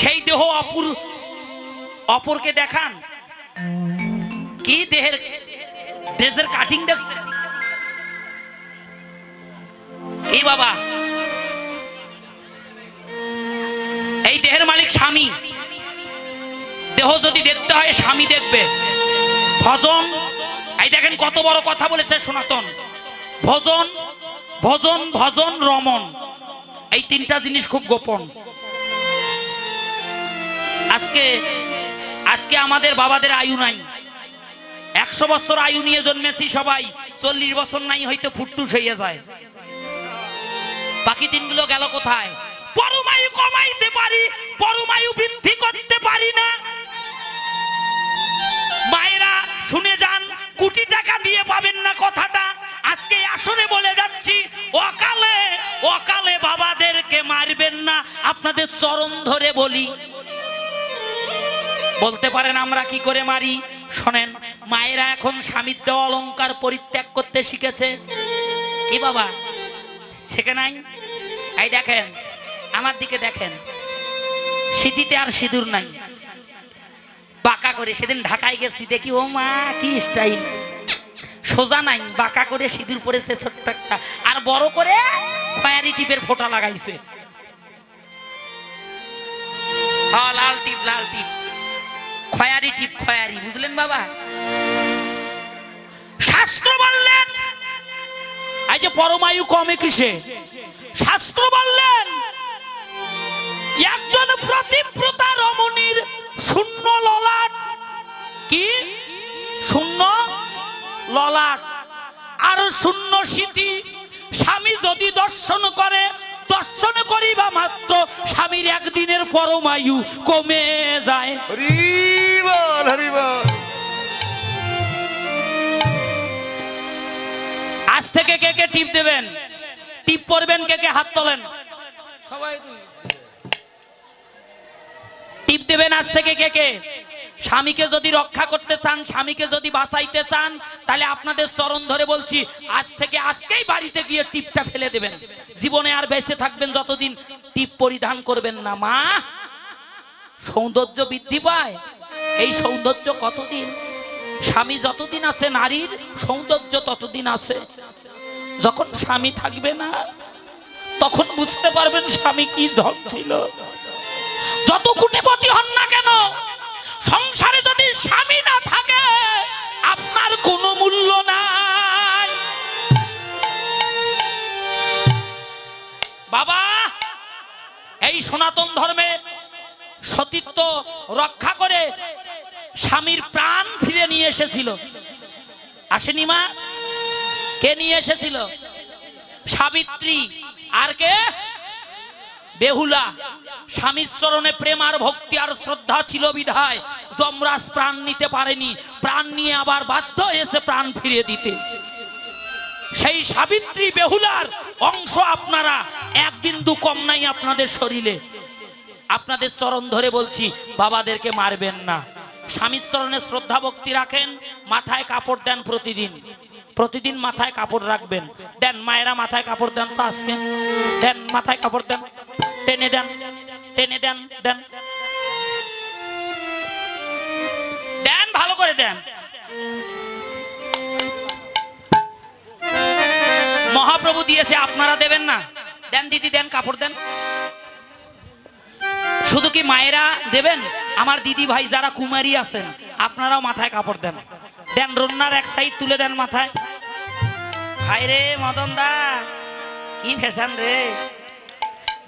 সেই দেহ অপুর অপরকে দেখান। কি দেহের ড্রেসের কাটিং দেখছে এই বাবা। এই দেহের মালিক স্বামী। দেহ যদি দেখতে হয়, স্বামী দেখবে। ভজন এই দেখেন কত বড় কথা বলেছে সনাতন। ভজন ভজন ভজন রমন এই তিনটা জিনিস খুব গোপন। আজকে আজকে আমাদের বাবাদের আয়ু নাই। একশো বছর আয়ু নিয়ে জন্মেছি সবাই, চল্লিশ বছর নাই হয়তো ফুটটুস হইয়া যায়। বাকি দিনগুলো গেল কোথায়? পরমায়ু কমাইতে পারি, পরমায়ু বৃদ্ধি করতে পারি না। মায়েরা, শুনে যান, কোটি টাকা দিয়ে পাবেন না কথাটা। আজকে আসলে বলে যাচ্ছি, অকালে অকালে বাবাদেরকে মারবেন না। আপনাদের চরণ ধরে বলি বলতে পারেন, আমরা কি করে মারি? শোনেন, মায়েরা এখন স্বামীর দেওয়া অলঙ্কার পরিত্যাগ করতে শিখেছে। কি বাবা? শেখে নাই? এই দেখেন, আমার দিকে দেখেন। সিঁথিতে আর সিঁদুর নাই। বাঁকা করে, সেদিন ঢাকায় গেছি, দেখি, ও মা, কি স্টাইল সোজা নাই, বাঁকা করে সিঁদুর পরেছে ছোট্ট একটা। আর বড় করে খয়ারি টিপের ফোঁটা লাগাইছে। লাল টিপ লাল টিপ। খয়ারি টিপ খয়ারি, বুঝলেন বাবা? শাস্ত্র বললেন, এই যে পরমায়ু কমে কিসে? শাস্ত্র বললেন, একজন প্রতিব্রতা রমণীর শূন্য ললাট কি? শূন্য ললাট। আর শূন্য স্মৃতি স্বামী যদি দর্শন করে দর্শন করিবা মাত্র স্বামীর একদিনের পরমায়ু কমে যায়। হরি বল হরি বল আজ থেকে কে কে টিপ দেবেন? টিপ পড়বেন কে কে হাত তোলেন? সবাই টিপ দেবেন আজ থেকে কে কে? স্বামীকে যদি রক্ষা করতে চান, স্বামীকে যদি বাঁচাইতে চান, তাহলে আপনাদের চরণ ধরে বলছি, আজ থেকে আজকেই বাড়িতে গিয়ে টিপটা ফেলে দেবেন। জীবনে আর বেঁচে থাকবেন যতদিন টিপ পরিধান করবেন না, মা। সৌন্দর্য বৃদ্ধি পায়। এই সৌন্দর্য কতদিন? স্বামী যতদিন আছে নারীর, সৌন্দর্য ততদিন আছে। যখন স্বামী থাকবে না, তখন বুঝতে পারবেন স্বামী কি ধন ছিল। এই সনাতন ধর্মে সতীত্ব রক্ষা করে স্বামীর প্রাণ ফিরে নিয়ে এসেছিল। আসেনি মা? কে নিয়ে এসেছিল? সাবিত্রী। আর কে? বেহুলা। স্বামীর চরণে প্রেম আর ভক্তি আর শ্রদ্ধা ছিল বিধায় যমরাজ প্রাণ নিতে পারেনি। প্রাণ নিয়ে আবার বাধ্য হয়েছে প্রাণ ফিরিয়ে দিতে। সেই সাবিত্রী বেহুলার অংশ আপনারা এক বিন্দু কম নাই আপনাদের শরীরে। আপনাদের চরণ ধরে বলছি, বাবাদেরকে মারবেন না। স্বামীর চরণে শ্রদ্ধা ভক্তি রাখেন, মাথায় কাপড় দেন প্রতিদিন। প্রতিদিন মাথায় কাপড় রাখবেন। দেন মায়েরা মাথায় কাপড় দেন, তো আজকে? দেন মাথায় কাপড় দেন, টেনে দেন টেনে দেন দেন। দেন, ভালো করে দেন। মহাপ্রভু দিয়েছে, আপনারা দেবেন না। দেন, দিদি দেন, কাপড় দেন। শুধু কি মায়েরা দেবেন? আমার দিদি ভাই যারা কুমারী আছেন, আপনারাও মাথায় কাপড় দেন। দেন, রন্নার এক সাইড তুলে দেন মাথায়। ভাই রে মদন দা, কি ফ্যাশন রে।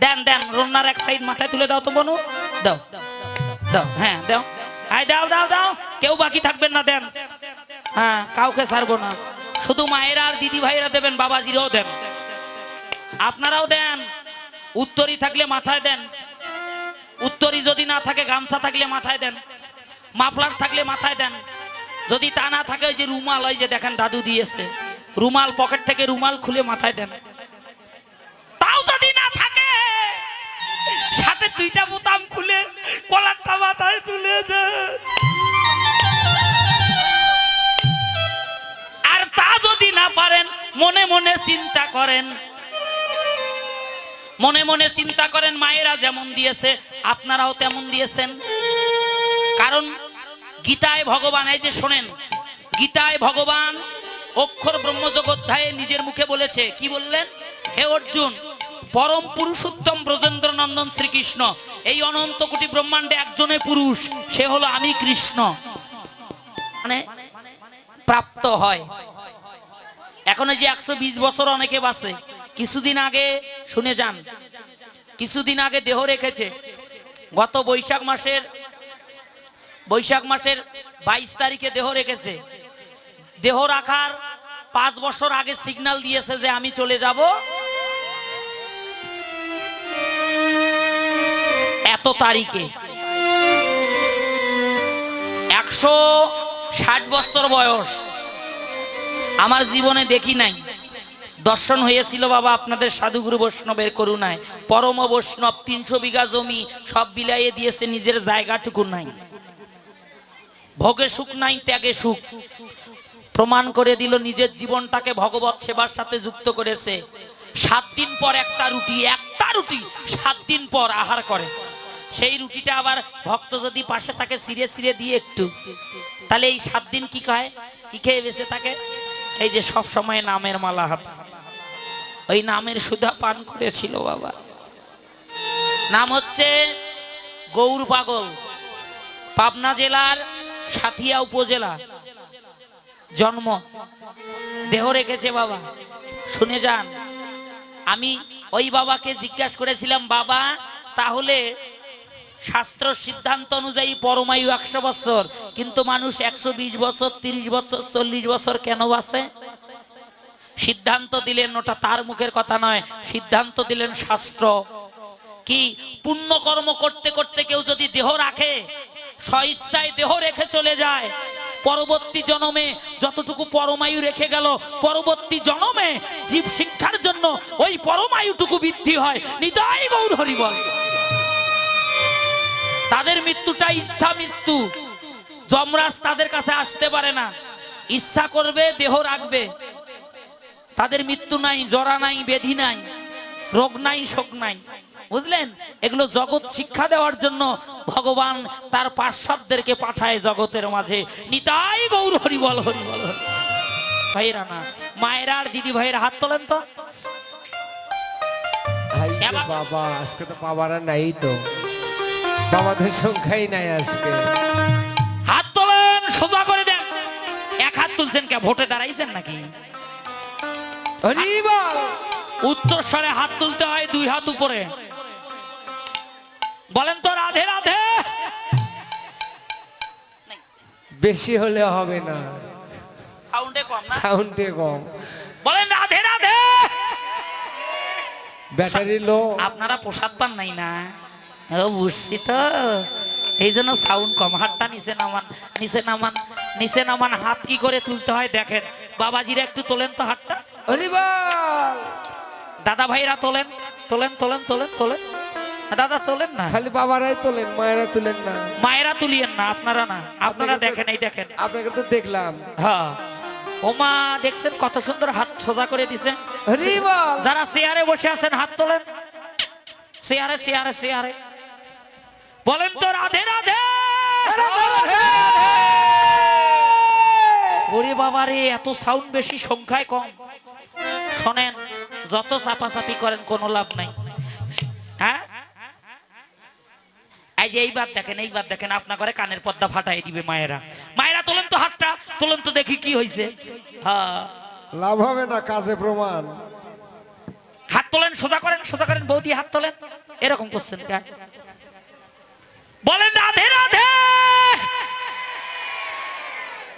দেন দেন, রন্নার এক সাইড মাথায় তুলে দাও তো বনু। দাও দাও হ্যাঁ দাও। আই দাও দাও দাও। কেউ বাকি থাকবেন না, দেন। হ্যাঁ কাউকে ছাড়বো না। শুধু মায়েরা আর দিদি ভাইরা দেবেন, বাবাজিরাও দেন। আপনারাও দেন। উত্তরি থাকলে মাথায় দেন। উত্তরি যদি না থাকে, গামছা থাকলে মাথায় দেন। মাফলার থাকলে মাথায় দেন। যদি তা না থাকে, ওই যে রুমাল, ওই যে দেখেন দাদু দিয়েছে। রুমাল পকেট থেকে রুমাল খুলে মাথায় দেন। তাও যদি না থাকে, সাথে দুইটা বোতাম খুলে কলারটা মাথায় তুলে দেন। আর তা যদি না পারেন, মনে মনে চিন্তা করেন। মনে মনে চিন্তা করেন, মায়েরা যেমন দিয়েছে, আপনারাও তেমন দিয়েছেন। কারণ গীতায় ভগবান, এই যে শোনেন, গীতায় ভগবান অক্ষর ব্রহ্মযোগ অধ্যায়ে নিজের মুখে বলেছে, কি বললেন? হে অর্জুন, পরম পুরুষোত্তম ব্রজেন্দ্র নন্দন শ্রীকৃষ্ণ, এই অনন্ত কোটি ব্রহ্মাণ্ডে একজনে পুরুষ, সে হলো আমি কৃষ্ণ। মানে প্রাপ্ত হয়। এখন এই যে একশো বিশ বছর অনেকে বাঁচে। কিছুদিন আগে, শুনে যান, কিছুদিন আগে দেহ রেখেছে। গত বৈশাখ মাসের বৈশাখ মাসের বাইশ তারিখে দেহ রেখেছে। দেহ রাখার পাঁচ বছর আগে সিগন্যাল দিয়েছে যে আমি চলে যাব। এত তারিখে। একশো ষাট বছর বয়স। আমার জীবনে দেখি নাই। দর্শন হয়েছিল বাবা আপনাদের সাধুগুরু বৈষ্ণবের করুণায়। পরম বৈষ্ণব তিনশো বিঘা জমি সব বিলাইয়ে দিয়েছে, নিজের জায়গাটুকু নাই। ভোগে সুখ নাই, ত্যাগে সুখ। প্রমাণ করে দিল নিজের জীবনটাকে ভগবত সেবার সাথে যুক্ত করেছে। সাত দিন পর একটা রুটি একটা রুটি সাত দিন পর আহার করে। সেই রুটিটা আবার ভক্ত যদি পাশে থাকে সিরে সিরে দিয়ে একটু। তাহলে এই সাত দিন কি খায়? কি খেয়ে বেঁচে থাকে? এই যে সব সময় নামের মালা হাত। ওই নামের সুধা পান করেছিল বাবা। নাম হচ্ছে গৌর পাগল, পাবনা জেলার সাথিয়া উপজেলা। জন্ম, দেহ রেখেছে বাবা। শুনে যান, আমি ওই বাবাকে জিজ্ঞাসা করেছিলাম, বাবা, তাহলে শাস্ত্র সিদ্ধান্ত অনুযায়ী পরমায়ু একশো বছর কিন্তু মানুষ একশো বিশ বছর, তিরিশ বছর, চল্লিশ বছর কেন বাঁচে সিদ্ধান্ত দিলেন ওটা তার মুখের কথা নয়, সিদ্ধান্ত দিলেন শাস্ত্র। কি? পুণ্যকর্ম করতে করতে কেউ যদি দেহ রাখে, স্বইচ্ছায় দেহ রেখে চলে যায়, পরবর্তী জনমে যতটুকু পরমায়ু রেখে গেল, পরবর্তী জনমে জীব শিক্ষার জন্য ওই পরমায়ুটুকু বৃদ্ধি হয়। নিতাই গৌর হরি বল। তাদের মৃত্যুটা ইচ্ছা মৃত্যু। যমরাজ তাদের কাছে আসতে পারে না। ইচ্ছা করবে, দেহ রাখবে। তাদের মৃত্যু নাই জরা নাই বেধি নাই রোগ নাই শোক নাই। বুঝলেন? এগুলো জগৎ শিক্ষা দেওয়ার জন্য ভগবান তার পার্শ্বদেরকে পাঠায় জগতের মাঝে। নিতাই গৌর হরি বল হরি বল ভাইরা না মায়েরা আর দিদি ভাইয়ের হাত তোলেন তো। বাবা আজকে তো বাবারা নাই তো। বাবাদের সংখ্যাই নাই আজকে। হাত তোলেন সোজা করে দেন। এক হাত তুলছেন কে ভোটে দাঁড়াইছেন নাকি? উত্তর স্বরে হাত তুলতে হয় দুই হাত উপরে। বলেন তো রাধে রাধে। বেশি হলে হবে না। সাউন্ডে কম সাউন্ডে কম। বলেন রাধে রাধে। ব্যাটারি লো আপনারা প্রসাদ পান নাই না? ও বুঝছি তো। এই জন্য সাউন্ড কম। হাতটা নিচে নামান নিচে নামান নিচে নামান। হাত কি করে তুলতে হয় দেখেন। বাবাজিরা একটু তোলেন তো হাতটা। দাদা ভাইরা তোলেন তোলেন তোলেন তোলেন তোলেন। দাদা তোলেন না? খালি বাবারাই তোলেন মায়েরা তুলেন না। মায়েরা তুলিয়েন না আপনারা না। আপনারা দেখেন এই দেখেন। আপনাকে তো দেখলাম। হ্যাঁ। ওমা দেখছেন কত সুন্দর হাত সোজা করে দিছে। হরি বল যারা চেয়ারে বসে আছেন হাত তোলেন। চেয়ারে চেয়ারে চেয়ারে। বলেন তো রাধে রাধে! ওরে বাবারে এত সাউন্ড বেশি সংখ্যায় কম। শোনেন যত চাপাচাপি করেন কোনো লাভ নাই। হ্যাঁ? এই যে এইবার দেখেন এইবার দেখেন আপনার ঘরে কানের পর্দা ফাটাই দিবে মায়েরা। মায়েরা তোলেন তো হাতটা তোলেন তো দেখি কি হয়েছে হ্যাঁ। লাভ হবে না কাজে প্রমাণ। হাত তোলেন সোজা করেন সোজা করেন বৌদি হাত তোলেন। এরকম করছেন কেন? বলেন রাধে রাধে!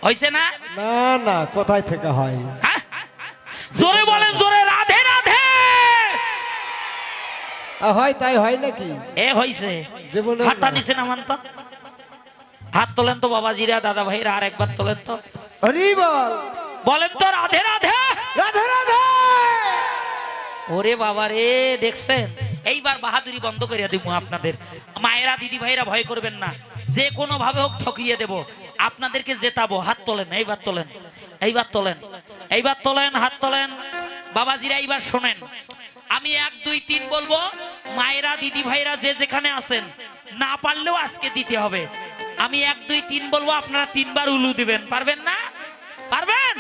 হয়েছে না? না না কোথায় থেকে হ্যাঁ? জোরে বলেন জোরে রাধে রাধে। হয় তাই হয় নাকি? এ হয়েছে জীবনে হাতটা না। নিচে নামান তো। হাত তোলেন তো বাবাজিরা দাদা ভাইরা আর একবার তোলেন তো। হরি বল বলেন তো রাধে রাধে। রাধে রাধে। ওরে বাবা রে দেখছেন? এইবার বাহাদুরি বন্ধ করে দিব আপনাদের। মায়েরা দিদি ভাইরা ভয় করবেন না। যে কোনো ভাবে হোক ঠকিয়ে দেব। আপনাদেরকে জেতাবো। হাত তোলেন, এইবার তোলেন। এইবার তোলেন। এইবার তোলেন, হাত তোলেন। বাবাজিরা এইবার শোনেন। আমি এক, দুই, তিন বলব, মায়েরা, দিদি ভাইরা যে যেখানে আছেন, না পারলেও আজকে দিতে হবে। আমি এক, দুই, তিন বলব, আপনারা তিনবার উলু দিবেন। পারবেন না? পারবেন?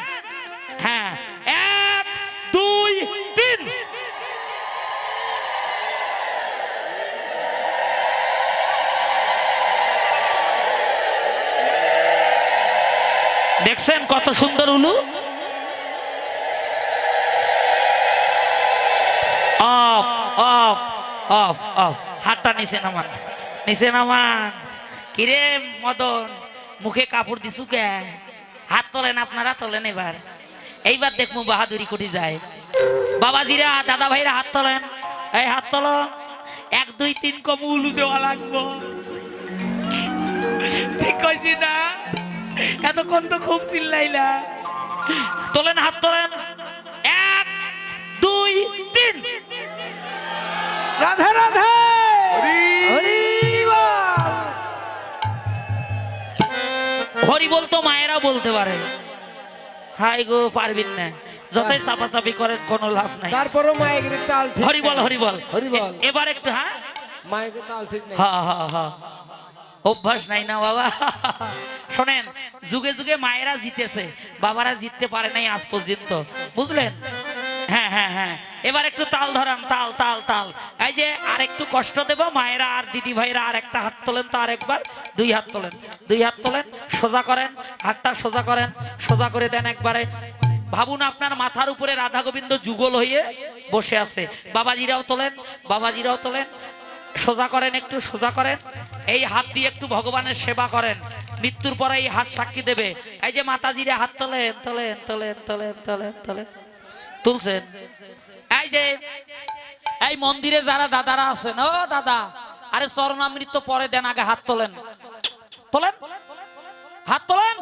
দেখছেন কত সুন্দর উলু? Off off off off. হাতটা নিচে নামান নিচে নামান। কিরে মদন, মুখে কাপড় দিছু কে? হাত তোলেন আপনারা, তোলেন এবার। এইবার দেখব বাহাদুরি কোটি যায়। বাবাজিরা দাদা ভাইরা হাত তোলেন। এই হাত তোলো। এক, দুই, তিন কম উলু দেওয়া লাগবো। ঠিক কইছি না? এতক্ষণ তো খুব চিল্লাইলা। তোলেন হাত তোলেন। এক দুই তিন। রাধে রাধে। হরি হরি বল। হরি বলতো মায়েরা বলতে পারে। হাই গো পারবিন না। যতই চাপাচাপি করেন কোনো লাভ নাই। তারপরও মায়ের তাল হরি বল হরি বল। হরি বল। এবার একটু হ্যাঁ? মায়ের তাল ঠিক নেই। হা হা হা। অভ্যাস নাই না, বাবা। শোনেন, যুগে যুগে মায়েরা জিতেছে, বাবারা জিততে পারে নাই আজ পর্যন্ত। বুঝলেন? হ্যাঁ হ্যাঁ হ্যাঁ। এবার একটু তাল ধরান, তাল তাল তাল। এই যে আর একটু কষ্ট দেব, মায়েরা আর দিদি ভাইরা আর একটা হাত তোলেন তো আর একবার। দুই হাত তোলেন, দুই হাত তোলেন, সোজা করেন, হাতটা সোজা করেন, সোজা করে দেন একবারে। ভাবুন আপনার মাথার উপরে রাধা গোবিন্দ যুগল হয়ে বসে আছে। বাবাজিরাও তোলেন বাবাজিরাও তোলেন সোজা করেন একটু সোজা করেন। এই হাত দিয়ে একটু ভগবানের সেবা করেন। মৃত্যুর পরে এই হাত সাক্ষী দেবে। এই যে মাতাজিরে হাত তোলেন তোলেন তোলেন তোলেন তোলেন তোলেন। তুলছেন? এই যে এই মন্দিরে যারা দাদারা আছেন ও দাদা আরে চরণামৃত পরে দেন আগে হাত তোলেন। তোলেন? হাত তোলেন?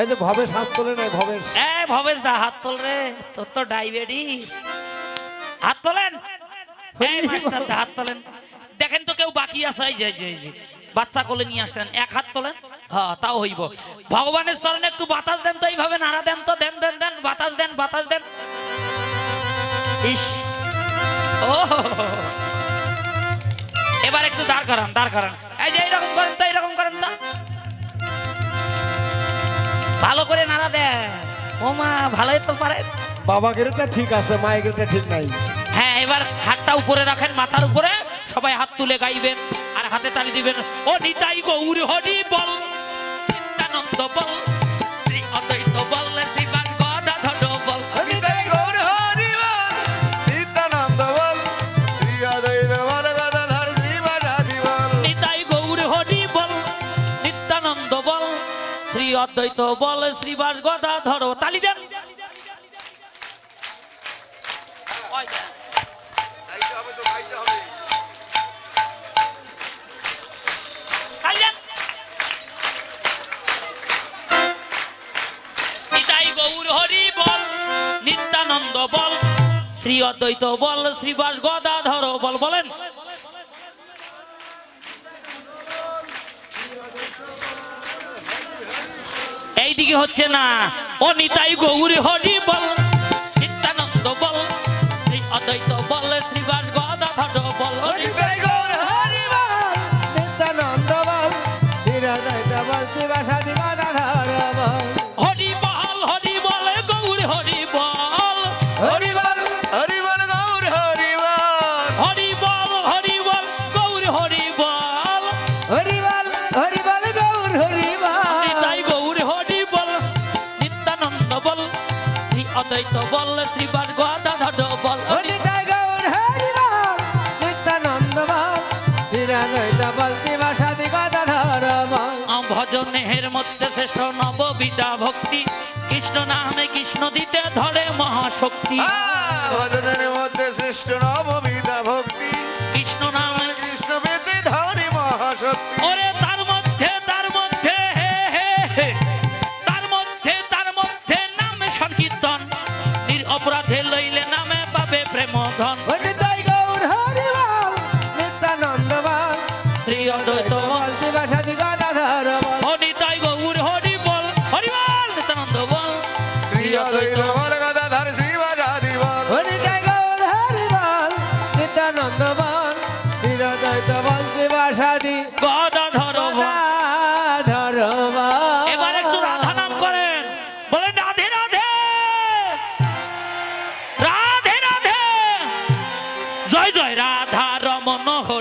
এই যে ভবেশ হাত তোলে নাই ভবেশ। এ ভবেশ দা হাত তোল রে তোর তো ডায়াবেটিস। হাত তোলেন? এই মাস্টার হাত তোলেন। দেখেন তো কেউ বাকি আছে এই যে যে, বাচ্চা কোলে নিয়ে আসেন এক হাত তোলেন। হ্যাঁ তাও হইব। ভগবানের চরণে একটু বাতাস দেন তো এইভাবে নাড়া দেন তো দেন দেন দেন বাতাস দেন বাতাস দেন। ইস। ও। এবার একটু দাঁড় করান দাঁড় করান। এই যে এইরকম করেন তো এইরকম করেন তো। ভালো করে নাড়া দেন। ও মা ভালোই তো পারে বাবা গেরটা ঠিক আছে মায়ের গেরটা ঠিক নাই। হ্যাঁ এবার হাতটা উপরে রাখেন মাথার উপরে সবাই হাত তুলে গাইবেন আর হাতে তালি দিবেন। ও নিতাই গৌর হরি বল নিত্যানন্দ বল শ্রী অদ্বৈত বল শ্রী অদ্বৈত বল গদাধর শ্রী বারাধি গৌর হরি বল নিত্যানন্দ বল শ্রী অদ্বৈত বল শ্রীবাস গদাধর। তালি দেন। গৌর হরি বল শ্রী অদ্বৈত বল শ্রীবাস গদাধর বল, বলেন। এইদিকে হচ্ছে না। ও নিতাই গৌর হরি বল শ্রী বলে শিবাস গৌর হরি বল ভজনের মধ্যে শ্রেষ্ঠ নববিদা ভক্তি। কৃষ্ণ নামে কৃষ্ণ দিতে ধরে মহাশক্তি। ভজনের মধ্যে শ্রেষ্ঠ নববিধা ভক্তি। কৃষ্ণ নামে কৃষ্ণ পেতে ধরে মহাশক্তি। ওরে তার মধ্যে তার মধ্যে হে, হে, হে, তার মধ্যে তার মধ্যে নামে সংকীর্তন। নির অপরাধে লইলে নামে পাবে প্রেম ধন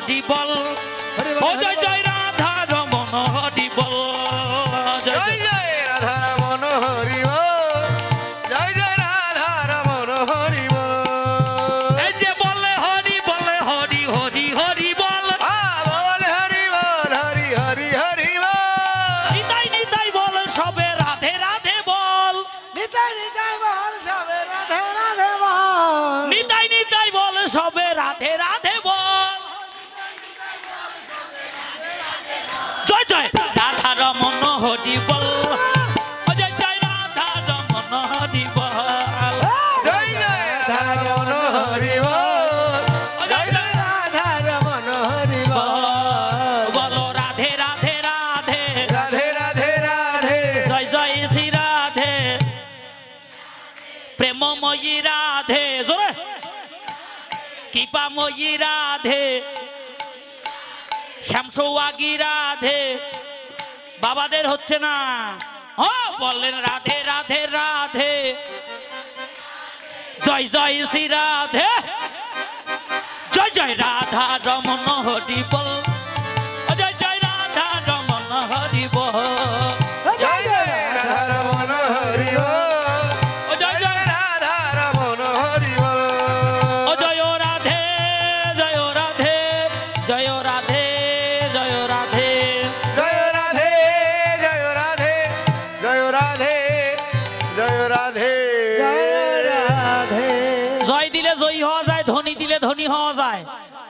ডিবল জয় জয় হরি বল জয় জয় রাধা রমন হরি বল জয় জয় রাধা রমন হরি বল জয় জয় রাধা রমন হরি বল বলো রাধে রাধে রাধে। রাধে রাধে রাধে। জয় জয় শ্রী রাধে। প্রেমময়ী রাধে। জোরে। কৃপাময়ী রাধে। বাবাদের হচ্ছে না। ও, বললেন রাধে রাধে রাধে। জয় জয় শ্রী রাধে। জয় জয় রাধা রমন হরি বল।